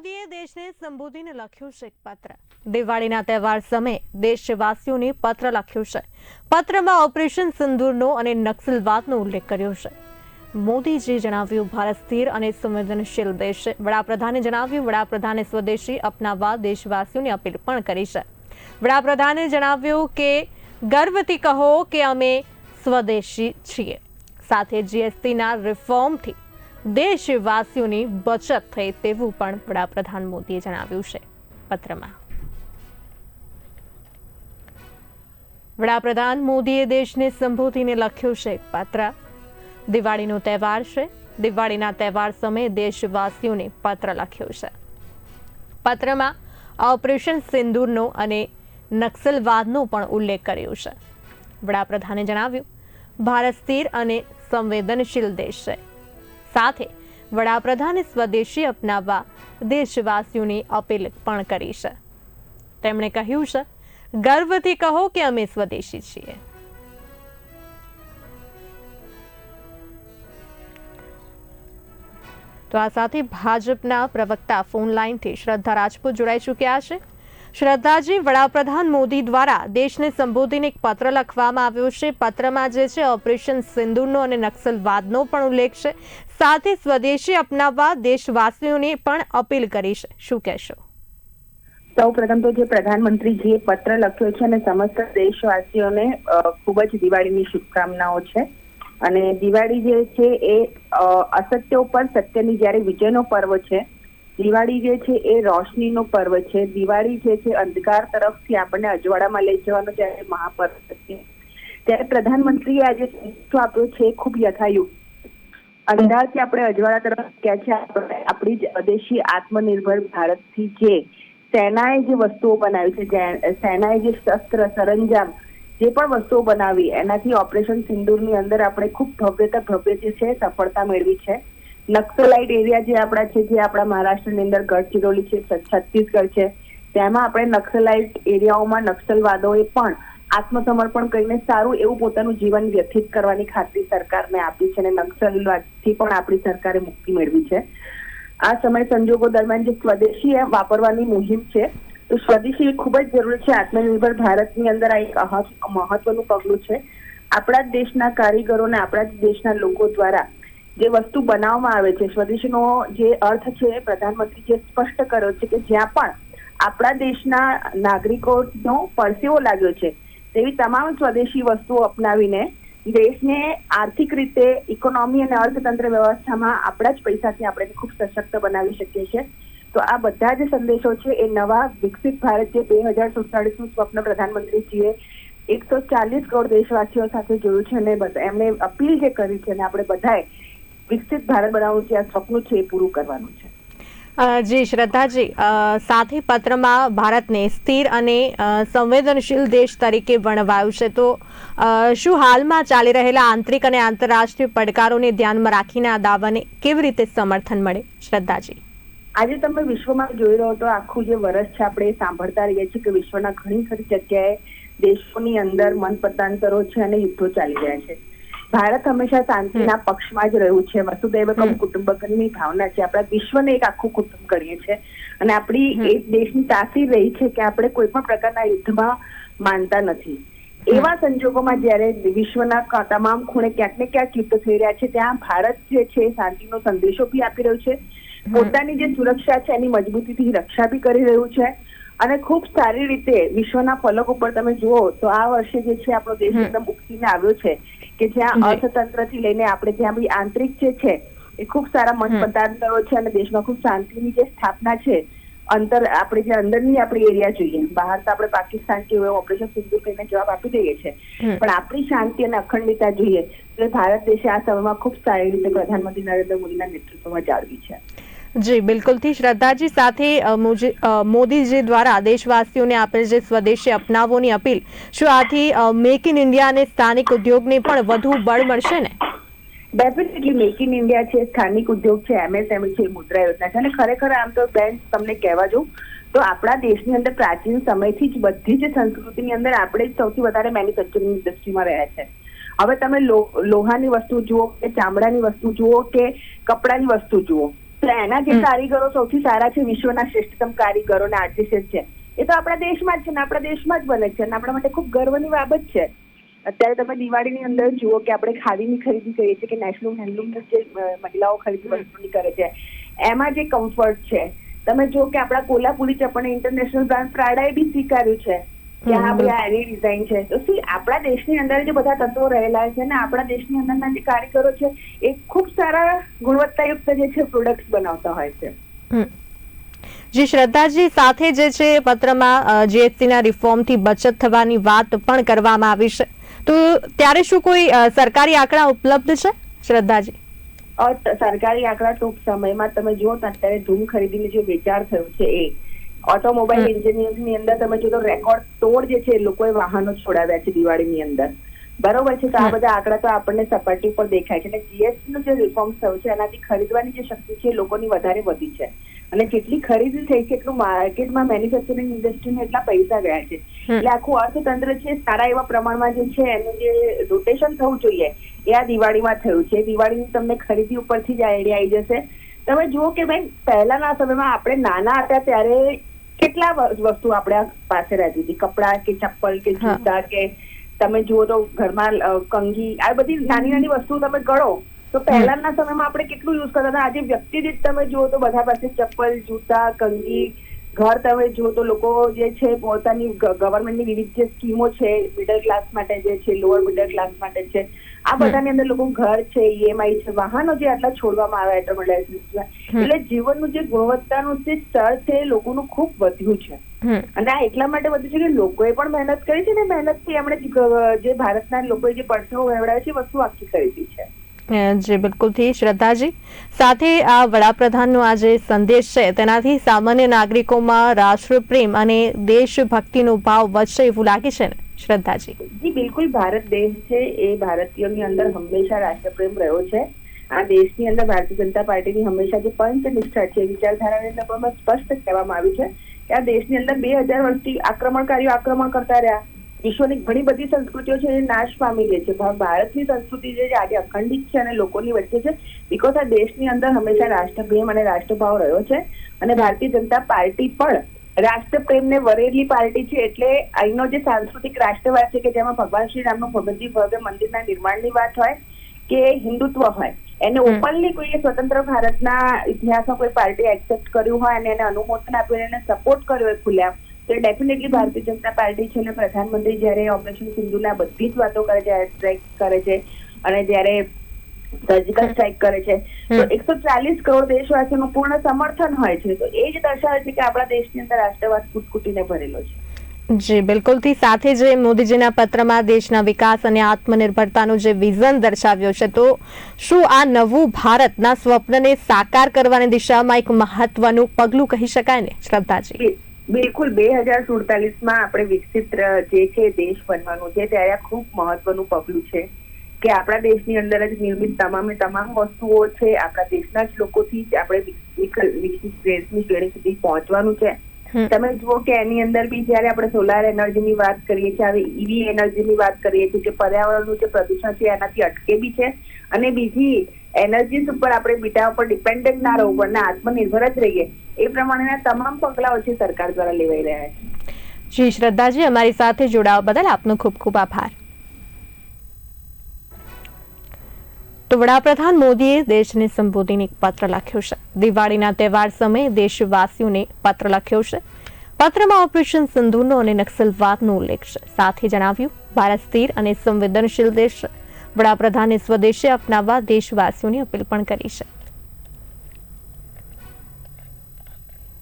મોદીએ દેશને સંબોધીને લખ્યું છે પત્ર. દિવાળીના તહેવાર સમયે દેશવાસીઓને પત્ર લખ્યું છે. પત્રમાં ઓપરેશન સિંદૂરનો અને નક્સલવાદનો ઉલ્લેખ કર્યો છે. મોદીજી જણાવ્યું, ભારત સ્થિર અને સંવેદનશીલ દેશ છે. વડાપ્રધાને જણાવ્યું, વડાપ્રધાને સ્વદેશી અપનાવવા દેશવાસીઓને અપીલ પણ કરી છે. વડાપ્રધાને જણાવ્યું કે, ગર્વથી કહો કે અમે સ્વદેશી છીએ. સાથે જીએસટીના રિફોર્મથી દેશવાસીઓની બચત થઈ તેવું પણ વડાપ્રધાન મોદીએ જણાવ્યું છે પત્રમાં. વડાપ્રધાન મોદીએ દેશને સંબોધીને લખ્યું છે પત્ર. દિવાળીનો તહેવાર છે. દિવાળીના તહેવાર સમયે દેશવાસીઓને પત્ર લખ્યો છે. પત્રમાં ઓપરેશન સિંદૂરનો અને નક્સલવાદનો પણ ઉલ્લેખ કર્યો છે. વડાપ્રધાને જણાવ્યું, ભારત સ્થિર અને સંવેદનશીલ દેશ છે. સાથે વડાપ્રધાને સ્વદેશી અપનાવવા દેશવાસીઓની અપીલ પણ કરી છે. તેમણે કહ્યું છે, ગર્વથી કહો કે અમે સ્વદેશી છીએ. તો આ સાથે ભાજપના પ્રવક્તા ફોન લાઈનથી શ્રદ્ધા રાજપૂત જોડાઈ ચૂક્યા છે. શ્રદ્ધાજી, વડાપ્રધાન મોદી દ્વારા દેશને સંબોધીને એક પત્ર લખવામાં આવ્યો છે. પત્રમાં જે છે, ઓપરેશન સિંદૂરનો અને નક્સલવાદનો પણ ઉલ્લેખ છે. સાથે સ્વદેશી અપનાવવા દેશવાસીઓને પણ અપીલ કરીશ શું કહેશો? સૌ પ્રથમ તો જે પ્રધાનમંત્રીજીએ પત્ર લખ્યો છે અને સમસ્ત દેશવાસીઓને ખૂબ જ દિવાળીની શુભકામનાઓ છે. અને દિવાળી જે છે એ અસત્ય ઉપર સત્યની જ્યારે વિજયનો પર્વ છે, દિવાળી જે છે એ રોશનીનો પર્વ છે. દિવાળી જે છે અંધકાર તરફથી આપણને અજવાળામાં લઈ જવાનો જ્યારે મહાપર્વ છે. ત્યારે પ્રધાનમંત્રીએ આજે આપ્યો છે ખૂબ યથાયુગ અંધારથી આપણે અજવાળા તરફ ગયા છે આપણી જ દેશી આત્મનિર્ભર ભારતથી જે સેનાએ જે વસ્તુઓ બનાવી છે સેનાએ જે શસ્ત્ર, સરંજામ જે પણ વસ્તુઓ બનાવી, એનાથી ઓપરેશન સિંદૂરની અંદર આપણે ખૂબ ભવ્યતા, ભવ્ય જે છે, સફળતા મેળવી છે. નક્સલાઇટ એરિયા જે આપણા છે, જે આપણા મહારાષ્ટ્રની અંદર ગઢચિરોલી છે છત્તીસગઢ છે, તેમાં આપણે નક્સલાઇટ એરિયાઓમાં નક્સલવાદોએ પણ આત્મસમર્પણ કરીને સારું એવું પોતાનું જીવન વ્યથિત કરવાની ખાતરી સરકારને આપી છે અને નક્સલવાદથી પણ આપણી સરકારે મુક્તિ મેળવી છે. આ સમય સંજોગો દરમિયાન જે સ્વદેશી વાપરવાની મુહિમ છે, તો સ્વદેશી ખૂબ જ જરૂરી છે. આત્મનિર્ભર ભારતની અંદર આ એક મહત્વનું પગલું છે. આપણા દેશના કારીગરોને આપણા જ દેશના લોકો દ્વારા જે વસ્તુ બનાવવામાં આવે છે, સ્વદેશીનો જે અર્થ છે પ્રધાનમંત્રી જે સ્પષ્ટ કર્યો છે કે જ્યાં પણ આપણા દેશના નાગરિકોનો પરસેવો લાગ્યો છે તેવી તમામ સ્વદેશી વસ્તુઓ અપનાવીને દેશને આર્થિક રીતે ઇકોનોમી અને અર્થતંત્ર વ્યવસ્થામાં આપણા જ પૈસાથી આપણે ખૂબ સશક્ત બનાવી શકીએ છીએ. તો આ બધા જ સંદેશો છે એ નવા વિકસિત ભારત જે બે હજાર સુડતાલીસનું સ્વપ્ન પ્રધાનમંત્રીજીએ એકસો ચાલીસ કરોડ દેશવાસીઓ સાથે જોયું છે અને એમણે અપીલ જે કરી છે અને આપણે બધાએ વિકસિત ભારત બનાવવાનું જે આ સ્વપ્ન છે એ પૂરું કરવાનું છે. જી, શ્રદ્ધાજી સાથે પત્રમાં ભારતને સ્થિર અને સંવેદનશીલ દેશ તરીકે વર્ણવાયું છે. તો શું હાલમાં ચાલી રહેલા આંતરિક અને આંતરરાષ્ટ્રીય પડકારોને ધ્યાનમાં રાખીને આ દાવાને કેવી રીતે સમર્થન મળે? શ્રદ્ધાજી. આજે તમે વિશ્વમાં જોઈ રહ્યો તો આખું જે વર્ષ છે આપણે સાંભળતા રહીએ છીએ કે વિશ્વના ઘણી ખરી જગ્યાએ દેશોની અંદર મનપતાંતરો છે અને યુદ્ધો ચાલી રહ્યા છે. ભારત હંમેશા શાંતિના પક્ષમાં જ રહ્યું છે. વસુદૈવ કુટુંબકમની ભાવના છે. આપણા વિશ્વને એક આખું કુટુંબ ગણીએ છે અને આપણી એ દેશની તાસીર રહી છે કે આપણે કોઈ પણ પ્રકારના યુદ્ધમાં માનતા નથી. એવા સંજોગોમાં જ્યારે વિશ્વના તમામ ખૂણે ક્યાંક ને ક્યાંક યુદ્ધ થઈ રહ્યા છે ત્યાં ભારત જે છે શાંતિનો સંદેશો બી આપી રહ્યું છે. પોતાની જે સુરક્ષા છે એની મજબૂતીથી રક્ષા બી કરી રહ્યું છે. અને ખૂબ સારી રીતે વિશ્વના ફલક ઉપર તમે જુઓ તો આ વર્ષે જે છે આપણો દેશ. એકદમ ઉગતીને આવ્યો છે કે જ્યાં અર્થતંત્ર અર્થતંત્રથી લઈને આપણે જ્યાં બી આંતરિક જે છે એ ખૂબ સારા મન હમ. છે અને દેશમાં ખૂબ શાંતિની જે સ્થાપના છે અંતર આપણે જે અંદરની આપણી એરિયા જોઈએ બહાર તો આપણે પાકિસ્તાન કે ઓપરેશન સિંધુ કહીને જવાબ આપી દઈએ છીએ પણ આપણી શાંતિ અને અખંડિતતા જોઈએ તો ભારત દેશે આ સમયમાં ખૂબ સારી રીતે પ્રધાનમંત્રી નરેન્દ્ર મોદીના નેતૃત્વમાં જાળવી છે જી, બિલકુલથી શ્રદ્ધાજી સાથે મોદીજી દ્વારા દેશવાસીઓને આપેલ જે સ્વદેશી અપનાવોની અપીલ, શું આથી મેક ઇન ઇન્ડિયા અને સ્થાનિક ઉદ્યોગને પણ વધુ બળ મળશે ને? ડેફિનેટલી મેક ઇન ઇન્ડિયા છે, સ્થાનિક ઉદ્યોગ છે એમએસએમઈ છે, મુદ્રા યોજના છે. અને ખરેખર આમ તો બેન તમને કહેવા જઉં, તો આપણા દેશની અંદર પ્રાચીન સમયથી જ બધી જ સંસ્કૃતિની અંદર આપણે જ સૌથી વધારે મેન્યુફેક્ચરિંગ ઇન્ડસ્ટ્રીમાં રહ્યા છે. હવે તમે લોહાની વસ્તુ જુઓ કે ચામડાની વસ્તુ જુઓ કે કપડાની વસ્તુ જુઓ તો એના જે કારીગરો સૌથી સારા છે વિશ્વના શ્રેષ્ઠતમ કારીગરો ને આર્ટિસ્ટ છે. એ તો આપણા દેશમાં જ છે ને આપણા દેશમાં જ બને છે અને આપણા માટે ખૂબ ગર્વની બાબત છે. અત્યારે તમે દિવાળીની અંદર જુઓ કે આપણે ખાદીની ખરીદી કરીએ છીએ કે નેશનલ હેન્ડલૂમની જે મહિલાઓ ખરીદી વસ્તુની કરે છે. એમાં જે કમ્ફર્ટ છે. તમે જો કે આપણા કોલ્હાપુરી ચપ્પલને ઇન્ટરનેશનલ બ્રાન્ડ પ્રાડાએ બી સ્વીકાર્યું છે. કે હા ભાઈ આ એની ડિઝાઇન છે. તો સી આપણા દેશની અંદર જે બધા તત્વો રહેલા છે ને આપણા દેશની અંદરના જે કારીગરો છે એ ખૂબ સારા ગુણવત્તાયુક્ત જે છે પ્રોડક્ટ બનાવતા હોય છે. જી શ્રદ્ધાજી સાથે જે છે પત્રમાં જીએસટીના રિફોર્મથી બચત થવાની વાત પણ કરવામાં આવી છે. તો ત્યારે શું કોઈ સરકારી આંકડા ઉપલબ્ધ છે શ્રદ્ધાજી? સરકારી આંકડા ટૂંક સમયમાં તમે જુઓ અત્યારે ધૂમ ખરીદીને જે વેચાણ થયું છે એ ઓટોમોબાઈલ એન્જિનિયરિંગની અંદર તમે જો તો રેકોર્ડ તોડ જે છે એ લોકોએ વાહનો છોડાવ્યા છે દિવાળીની અંદર. બરોબર છે તો આ બધા આંકડા તો આપણને સપાટી ઉપર દેખાય છે. અને જીએસટી નું જે રિફોર્મ થયું છે એનાથી ખરીદવાની જે શક્તિ છે એ લોકોની વધારે વધી છે. અને જેટલી ખરીદી થઈ છે એટલું માર્કેટમાં મેન્યુફેક્ચરિંગ ઇન્ડસ્ટ્રીને એટલા પૈસા ગયા છે. એટલે આખું અર્થતંત્ર છે સારા એવા પ્રમાણમાં જે છે એનું જે રોટેશન થવું જોઈએ એ આ દિવાળીમાં થયું છે. દિવાળીની તમને ખરીદી ઉપરથી જ આઈડિયા આવી જશે. તમે જુઓ કે ભાઈ પહેલાના સમયમાં આપણે નાના હતા ત્યારે કેટલા વસ્તુ આપણા પાસે રહેતી હતી. કપડા કે ચપ્પલ કે. જૂતા કે તમે જુઓ તો ઘરમાં કંગી આ બધી નાની નાની વસ્તુ તમે ગણો તો પહેલાના સમયમાં આપણે કેટલું યુઝ કરતા હતા. આજે વ્યક્તિ દીઠ તમે જુઓ તો બધા પાસે ચપ્પલ જૂતા કંઘી ઘર તમે જો તો લોકો જે છે પોતાની ગવર્મેન્ટની વિવિધ જે સ્કીમો છે મિડલ ક્લાસ માટે જે છે લોઅર મિડલ ક્લાસ માટે છે આ બધાની અંદર લોકો ઘર છે ઈએમઆઈ છે વાહનો જે આટલા છોડવામાં આવે ઓટોમોબાઈલ એટલે જીવનનું જે ગુણવત્તાનું જે સ્તર છે એ લોકોનું ખૂબ વધ્યું છે. અને આ એટલા માટે વધ્યું છે કે લોકોએ પણ મહેનત કરી છે ને મહેનતથી એમણે જે ભારતના લોકોએ જે પરસેવો વહેવડાવ્યો છે વસ્તુ આખી ખરીદી છે. જી બિલકુલથી શ્રદ્ધાજી. સાથે આ વડાપ્રધાનનો આ જે સંદેશ છે. તેનાથી સામાન્ય નાગરિકોમાં રાષ્ટ્રપ્રેમ અને દેશભક્તિનો ભાવ વધશે એવું લાગે છે ને, શ્રદ્ધાજી? જી, બિલકુલ. ભારત દેશ છે, એ ભારતીયોની અંદર હંમેશા રાષ્ટ્રપ્રેમ રહ્યો છે. આ દેશની અંદર ભારતીય જનતા પાર્ટીની હંમેશા જે પંચનિષ્ઠા છે, વિચારધારાની અંદર પણ સ્પષ્ટ કહેવામાં આવ્યું છે કે આ દેશની અંદર બે હજાર વર્ષથી આક્રમણકારીઓ આક્રમણ કરતા રહ્યા. વિશ્વની ઘણી બધી સંસ્કૃતિઓ છે જે નાશ પામી ગઈ છે. ભારતની સંસ્કૃતિ જે આજે અખંડિત છે અને લોકોની વચ્ચે છે. બીકોઝ આ દેશની અંદર હંમેશા રાષ્ટ્રપ્રેમ અને રાષ્ટ્રભાવ રહ્યો છે અને ભારતીય જનતા પાર્ટી પણ રાષ્ટ્રપ્રેમને વરેલી પાર્ટી છે. એટલે અહીંનો જે સાંસ્કૃતિક રાષ્ટ્રવાદ છે કે જેમાં ભગવાન શ્રી રામનું ભગવતી ભવ્ય મંદિરના નિર્માણની વાત હોય કે હિન્દુત્વ હોય એને. ઓપનલી કોઈએ સ્વતંત્ર ભારતના ઇતિહાસમાં કોઈ પાર્ટી એક્સેપ્ટ કર્યું હોય અને એને અનુમોદન આપ્યું અને એને સપોર્ટ કર્યો હોય ખુલ્લા તો ડેફિનેટલી ભારતીય જનતા પાર્ટી છે અને પ્રધાનમંત્રી જ્યારે ઓપરેશન સિંધુના બધી જ વાતો કરે છે એર સ્ટ્રાઇક કરે છે અને જ્યારે સર્જિકલ સ્ટ્રાઇક કરે છે તો એકસો ચાલીસ કરોડ દેશવાસીઓનું પૂર્ણ સમર્થન હોય છે. તો એ જ દર્શાવે છે કે આપણા દેશની અંદર રાષ્ટ્રવાદ કુટકુટીને ભરેલો છે. જી બિલકુલથી સાથે જે મોદીજીના પત્રમાં દેશના વિકાસ અને આત્મનિર્ભરતાનું જે વિઝન દર્શાવ્યો છે તો શું આ નવું ભારતના સ્વપ્નને સાકાર કરવાની દિશામાં એક મહત્વનું પગલું કહી શકાય ને શ્રદ્ધાજી? બિલકુલ બે હજાર સુડતાલીસમાં આપણે વિકસિત જે છે દેશ બનવાનું છે, ત્યારે આ ખૂબ મહત્વનું પગલું છે કે આપણા દેશની અંદર જ નિર્મિત તમામે તમામ વસ્તુઓ છે, આપણા દેશના જ લોકોથી જ આપણે વિક- વિક- વિકસિત દેશની શ્રેણી સુધી પહોંચવાનું છે. તમે જુઓ કે એની અંદર બી જયારે આપણે સોલાર એનર્જીની વાત કરીએ છીએ હવે ઈવી એનર્જીની વાત કરીએ છીએ કે પર્યાવરણનું જે પ્રદૂષણ છે એનાથી અટકે બી છે. અને બીજી એનર્જીસ ઉપર આપણે બીટા ઉપર ડિપેન્ડન્ટ ના રહેવું પડે ને આત્મનિર્ભર જ રહીએ. એ પ્રમાણેના તમામ પગલાઓ છે સરકાર દ્વારા લેવાઈ રહ્યા છે. જી શ્રદ્ધાજી અમારી સાથે જોડાવા બદલ આપનો ખૂબ ખૂબ આભાર. તો વડાપ્રધાન મોદીએ દેશને સંબોધીને એક પત્ર લખ્યો છે. દિવાળીના તહેવાર સમયે દેશવાસીઓને પત્ર લખ્યો છે. પત્રમાં ઓપરેશન સિંધુનો અને નક્સલવાદનો ઉલ્લેખ છે. સાથે જણાવ્યું, ભારત સ્થિર અને સંવેદનશીલ દેશ છે. વડાપ્રધાને સ્વદેશી અપનાવવા દેશવાસીઓની અપીલ પણ કરી છે.